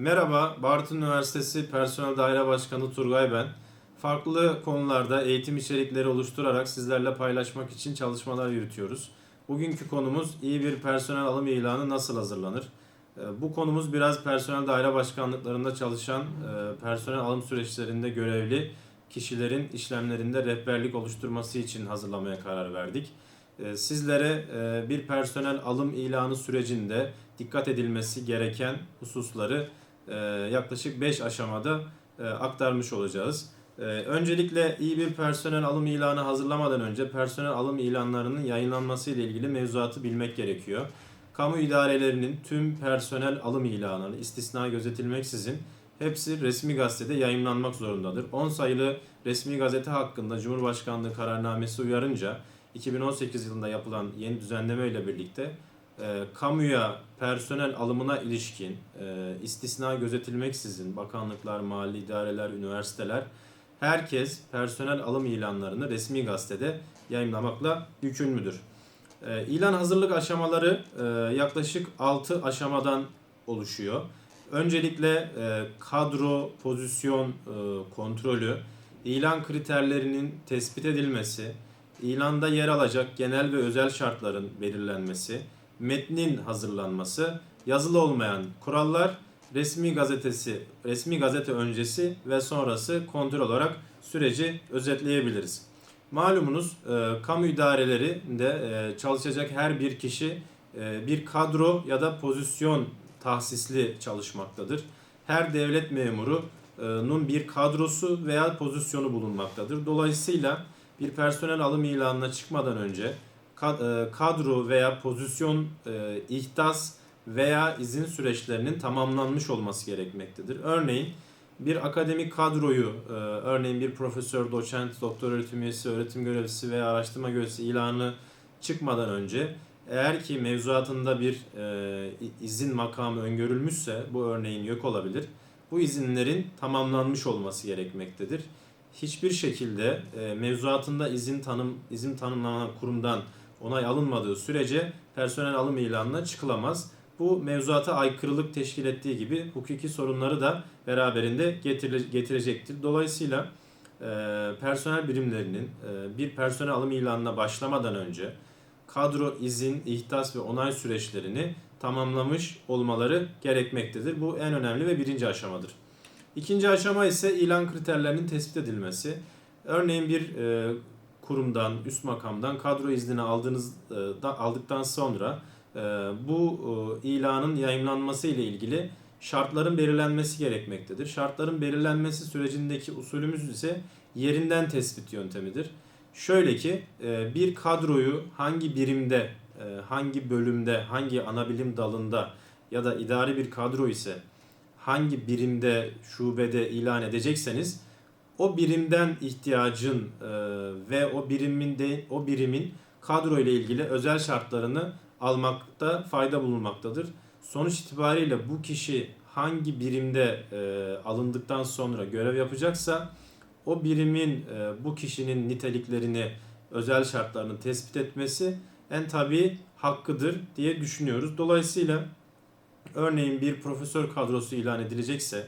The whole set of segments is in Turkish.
Merhaba, Bartın Üniversitesi Personel Daire Başkanı Turgay ben. Farklı konularda eğitim içerikleri oluşturarak sizlerle paylaşmak için çalışmalar yürütüyoruz. Bugünkü konumuz iyi bir personel alım ilanı nasıl hazırlanır? Ee, Bu konumuz biraz personel daire başkanlıklarında çalışan, e, personel alım süreçlerinde görevli kişilerin işlemlerinde rehberlik oluşturması için hazırlamaya karar verdik. Ee, Sizlere e, bir personel alım ilanı sürecinde dikkat edilmesi gereken hususları yaklaşık 5 aşamada e, aktarmış olacağız. E, Öncelikle iyi bir personel alım ilanı hazırlamadan önce personel alım ilanlarının yayınlanması ile ilgili mevzuatı bilmek gerekiyor. Kamu idarelerinin tüm personel alım ilanları istisna gözetilmeksizin hepsi resmi gazetede yayınlanmak zorundadır. 10 sayılı resmi gazete hakkında Cumhurbaşkanlığı kararnamesi uyarınca 2018 yılında yapılan yeni düzenleme ile birlikte e, kamuya personel alımına ilişkin e, istisna gözetilmeksizin bakanlıklar, mali idareler, üniversiteler herkes personel alım ilanlarını resmi gazetede yayınlamakla yükümlüdür. E, ilan hazırlık aşamaları e, yaklaşık 6 aşamadan oluşuyor. Öncelikle e, kadro, pozisyon e, kontrolü, ilan kriterlerinin tespit edilmesi, ilanda yer alacak genel ve özel şartların belirlenmesi, metnin hazırlanması, yazılı olmayan kurallar, resmi gazetesi, resmi gazete öncesi ve sonrası kontrol olarak süreci özetleyebiliriz. Malumunuz e, kamu idarelerinde e, çalışacak her bir kişi e, bir kadro ya da pozisyon tahsisli çalışmaktadır. Her devlet memurunun bir kadrosu veya pozisyonu bulunmaktadır. Dolayısıyla bir personel alım ilanına çıkmadan önce e, kadro veya pozisyon e, ihtas veya izin süreçlerinin tamamlanmış olması gerekmektedir. Örneğin bir akademik kadroyu, e, örneğin bir profesör, doçent, doktor öğretim üyesi, öğretim görevlisi veya araştırma görevlisi ilanı çıkmadan önce eğer ki mevzuatında bir e, izin makamı öngörülmüşse bu örneğin yok olabilir. Bu izinlerin tamamlanmış olması gerekmektedir. Hiçbir şekilde e, mevzuatında izin tanım izin tanımlanan kurumdan onay alınmadığı sürece personel alım ilanına çıkılamaz. Bu mevzuata aykırılık teşkil ettiği gibi hukuki sorunları da beraberinde getire- getirecektir. Dolayısıyla e, personel birimlerinin e, bir personel alım ilanına başlamadan önce kadro, izin, ihtas ve onay süreçlerini tamamlamış olmaları gerekmektedir. Bu en önemli ve birinci aşamadır. İkinci aşama ise ilan kriterlerinin tespit edilmesi. Örneğin bir e, kurumdan, üst makamdan kadro iznini aldığınız e, aldıktan sonra e, bu e, ilanın yayınlanması ile ilgili şartların belirlenmesi gerekmektedir. Şartların belirlenmesi sürecindeki usulümüz ise yerinden tespit yöntemidir. Şöyle ki bir kadroyu hangi birimde, hangi bölümde, hangi ana bilim dalında ya da idari bir kadro ise hangi birimde, şubede ilan edecekseniz o birimden ihtiyacın e, ve o birimin de o birimin kadro ile ilgili özel şartlarını almakta fayda bulunmaktadır. Sonuç itibariyle bu kişi hangi birimde e, alındıktan sonra görev yapacaksa o birimin e, bu kişinin niteliklerini, özel şartlarını tespit etmesi en tabii hakkıdır diye düşünüyoruz. Dolayısıyla örneğin bir profesör kadrosu ilan edilecekse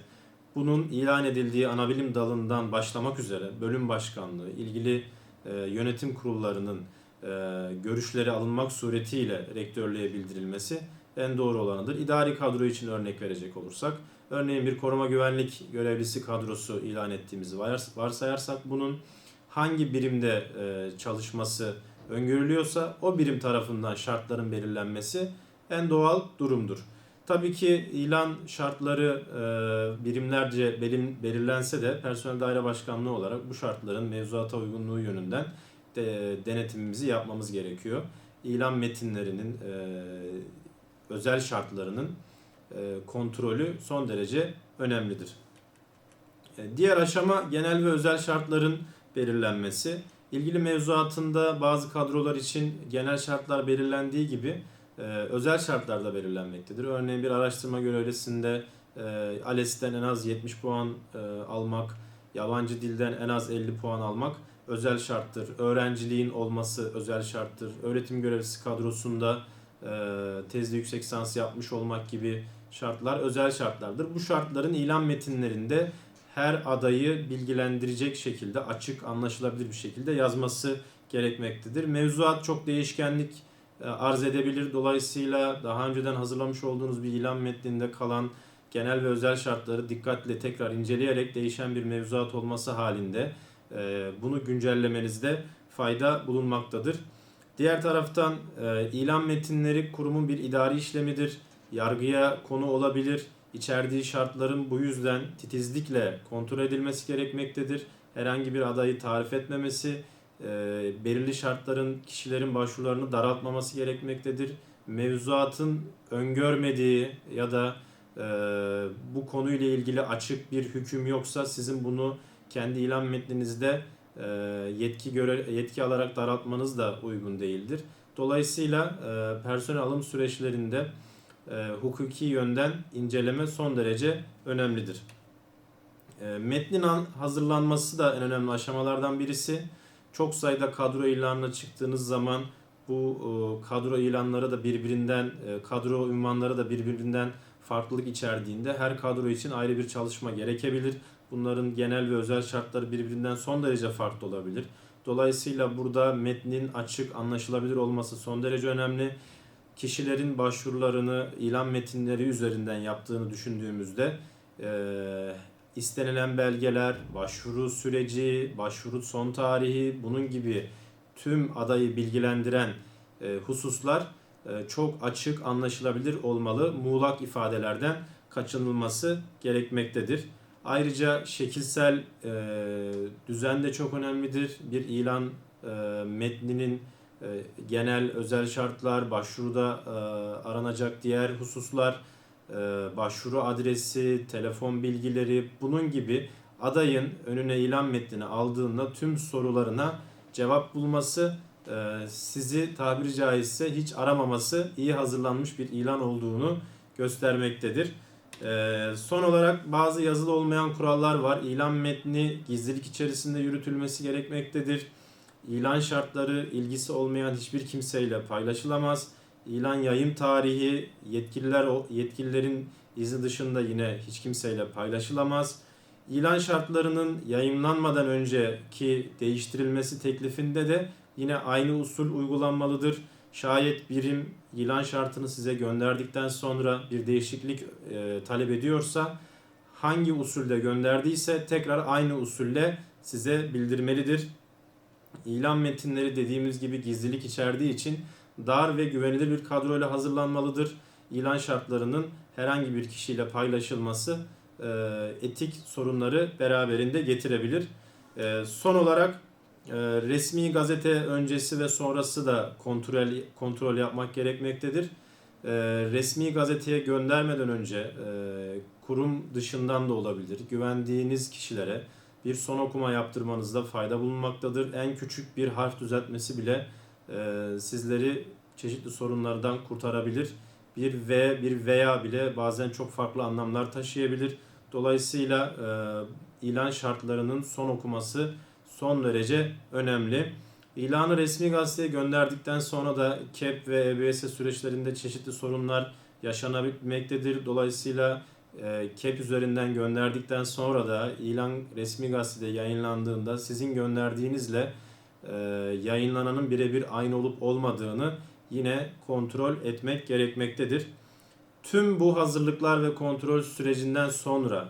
bunun ilan edildiği anabilim dalından başlamak üzere bölüm başkanlığı, ilgili e, yönetim kurullarının e, görüşleri alınmak suretiyle rektörlüğe bildirilmesi en doğru olanıdır. İdari kadro için örnek verecek olursak, örneğin bir koruma güvenlik görevlisi kadrosu ilan ettiğimizi vars- varsayarsak bunun hangi birimde e, çalışması öngörülüyorsa o birim tarafından şartların belirlenmesi en doğal durumdur. Tabii ki ilan şartları e, birimlerce belim, belirlense de personel daire başkanlığı olarak bu şartların mevzuata uygunluğu yönünden de, denetimimizi yapmamız gerekiyor. İlan metinlerinin e, özel şartlarının e, kontrolü son derece önemlidir. E, diğer aşama genel ve özel şartların belirlenmesi. İlgili mevzuatında bazı kadrolar için genel şartlar belirlendiği gibi e, özel şartlar da belirlenmektedir. Örneğin bir araştırma görevlisinde e, ALES'ten en az 70 puan e, almak, yabancı dilden en az 50 puan almak özel şarttır. Öğrenciliğin olması özel şarttır. Öğretim görevlisi kadrosunda e, tezli yüksek lisans yapmış olmak gibi şartlar özel şartlardır. Bu şartların ilan metinlerinde her adayı bilgilendirecek şekilde açık, anlaşılabilir bir şekilde yazması gerekmektedir. Mevzuat çok değişkenlik arz edebilir. Dolayısıyla daha önceden hazırlamış olduğunuz bir ilan metninde kalan genel ve özel şartları dikkatle tekrar inceleyerek değişen bir mevzuat olması halinde e, bunu güncellemenizde fayda bulunmaktadır. Diğer taraftan e, ilan metinleri kurumun bir idari işlemidir. Yargıya konu olabilir. İçerdiği şartların bu yüzden titizlikle kontrol edilmesi gerekmektedir. Herhangi bir adayı tarif etmemesi, e, belirli şartların kişilerin başvurularını daraltmaması gerekmektedir. Mevzuatın öngörmediği ya da e, bu konuyla ilgili açık bir hüküm yoksa sizin bunu kendi ilan metninizde e, yetki göre yetki alarak daraltmanız da uygun değildir. Dolayısıyla e, personel alım süreçlerinde e, hukuki yönden inceleme son derece önemlidir. E, metnin an- hazırlanması da en önemli aşamalardan birisi. Çok sayıda kadro ilanına çıktığınız zaman bu e, kadro ilanları da birbirinden, e, kadro ünvanları da birbirinden farklılık içerdiğinde her kadro için ayrı bir çalışma gerekebilir. Bunların genel ve özel şartları birbirinden son derece farklı olabilir. Dolayısıyla burada metnin açık, anlaşılabilir olması son derece önemli. Kişilerin başvurularını ilan metinleri üzerinden yaptığını düşündüğümüzde e, istenilen belgeler, başvuru süreci, başvuru son tarihi, bunun gibi tüm adayı bilgilendiren e, hususlar e, çok açık, anlaşılabilir olmalı. Muğlak ifadelerden kaçınılması gerekmektedir. Ayrıca şekilsel e, düzen de çok önemlidir. Bir ilan e, metninin e, genel özel şartlar, başvuruda e, aranacak diğer hususlar, başvuru adresi, telefon bilgileri bunun gibi adayın önüne ilan metnini aldığında tüm sorularına cevap bulması, e, sizi tabiri caizse hiç aramaması iyi hazırlanmış bir ilan olduğunu göstermektedir. Ee, son olarak bazı yazılı olmayan kurallar var. İlan metni gizlilik içerisinde yürütülmesi gerekmektedir. İlan şartları ilgisi olmayan hiçbir kimseyle paylaşılamaz. İlan yayım tarihi yetkililer yetkililerin izni dışında yine hiç kimseyle paylaşılamaz. İlan şartlarının yayımlanmadan önceki değiştirilmesi teklifinde de yine aynı usul uygulanmalıdır. Şayet birim ilan şartını size gönderdikten sonra bir değişiklik e, talep ediyorsa hangi usulde gönderdiyse tekrar aynı usulle size bildirmelidir. İlan metinleri dediğimiz gibi gizlilik içerdiği için dar ve güvenilir bir kadroyla hazırlanmalıdır. İlan şartlarının herhangi bir kişiyle paylaşılması e, etik sorunları beraberinde getirebilir. E, son olarak e, resmi gazete öncesi ve sonrası da kontrol kontrol yapmak gerekmektedir. E, resmi gazeteye göndermeden önce e, kurum dışından da olabilir. Güvendiğiniz kişilere bir son okuma yaptırmanızda fayda bulunmaktadır. En küçük bir harf düzeltmesi bile sizleri çeşitli sorunlardan kurtarabilir. Bir ve bir veya bile bazen çok farklı anlamlar taşıyabilir. Dolayısıyla e, ilan şartlarının son okuması son derece önemli. İlanı resmi gazeteye gönderdikten sonra da KEP ve EBS süreçlerinde çeşitli sorunlar yaşanabilmektedir. Dolayısıyla e, KEP üzerinden gönderdikten sonra da ilan resmi gazetede yayınlandığında sizin gönderdiğinizle e, yayınlananın birebir aynı olup olmadığını yine kontrol etmek gerekmektedir. Tüm bu hazırlıklar ve kontrol sürecinden sonra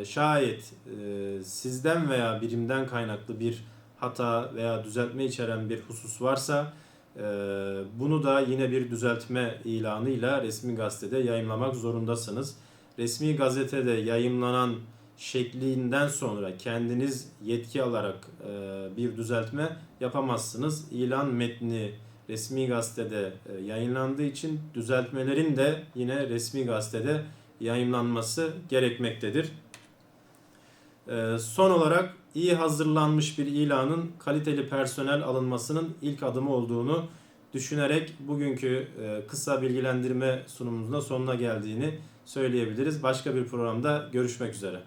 e, şayet e, sizden veya birimden kaynaklı bir hata veya düzeltme içeren bir husus varsa e, bunu da yine bir düzeltme ilanıyla resmi gazetede yayınlamak zorundasınız. Resmi gazetede yayımlanan şeklinden sonra kendiniz yetki alarak e, bir düzeltme yapamazsınız. İlan metni resmi gazetede e, yayınlandığı için düzeltmelerin de yine resmi gazetede yayınlanması gerekmektedir. E, son olarak iyi hazırlanmış bir ilanın kaliteli personel alınmasının ilk adımı olduğunu düşünerek bugünkü e, kısa bilgilendirme sunumumuzda sonuna geldiğini söyleyebiliriz. Başka bir programda görüşmek üzere.